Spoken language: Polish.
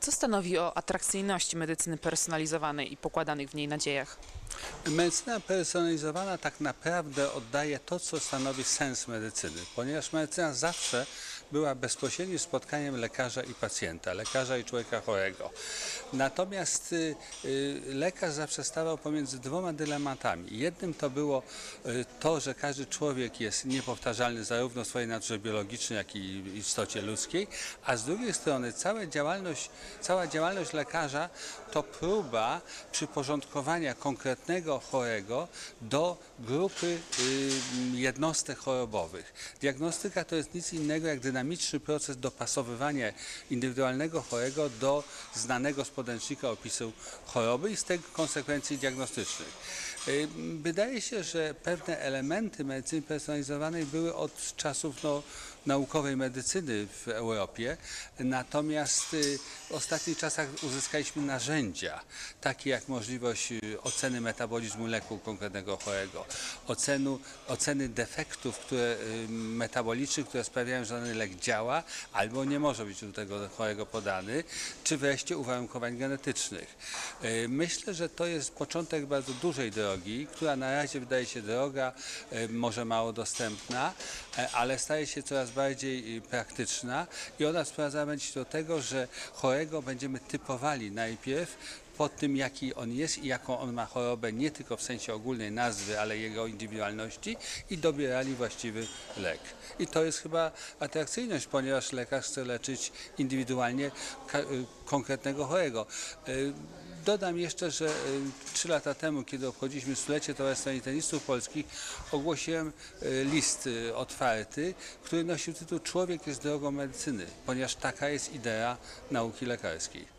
Co stanowi o atrakcyjności medycyny personalizowanej i pokładanych w niej nadziejach? Medycyna personalizowana tak naprawdę oddaje to, co stanowi sens medycyny, ponieważ medycyna zawsze była bezpośrednim spotkaniem lekarza i pacjenta, lekarza i człowieka chorego. Natomiast y, y, lekarz zawsze stawał pomiędzy dwoma dylematami. Jednym to było y, to, że każdy człowiek jest niepowtarzalny zarówno w swojej naturze biologicznej, jak i istocie ludzkiej, a z drugiej strony cała działalność, cała działalność lekarza to próba przyporządkowania konkretnego chorego do grupy jednostek chorobowych. Diagnostyka to jest nic innego jak dynamiczny proces dopasowywania indywidualnego chorego do znanego z podręcznika opisu choroby i z tego konsekwencji diagnostycznych. Wydaje się, że pewne elementy medycyny personalizowanej były od czasów no, naukowej medycyny w Europie, natomiast y, w ostatnich czasach uzyskaliśmy narzędzia, takie jak możliwość y, oceny metabolizmu leku konkretnego chorego, ocenu, oceny defektów które, metabolicznych, które sprawiają, że dany lek działa albo nie może być do tego chorego podany, czy wreszcie uwarunkowań genetycznych. Y, Myślę, że to jest początek bardzo dużej drogi, która na razie wydaje się droga, y, może mało dostępna, e, ale staje się coraz bardziej praktyczna i ona sprowadza się do tego, że chorego będziemy typowali najpierw pod tym, jaki on jest i jaką on ma chorobę, nie tylko w sensie ogólnej nazwy, ale jego indywidualności i dobierali właściwy lek. I to jest chyba atrakcyjność, ponieważ lekarz chce leczyć indywidualnie y, konkretnego chorego. Y, Dodam jeszcze, że y, trzy lata temu, kiedy obchodziliśmy stulecie Towarzystwa Internistów Polskich, ogłosiłem list otwarty, który nosił tytuł Człowiek jest drogą medycyny, ponieważ taka jest idea nauki lekarskiej.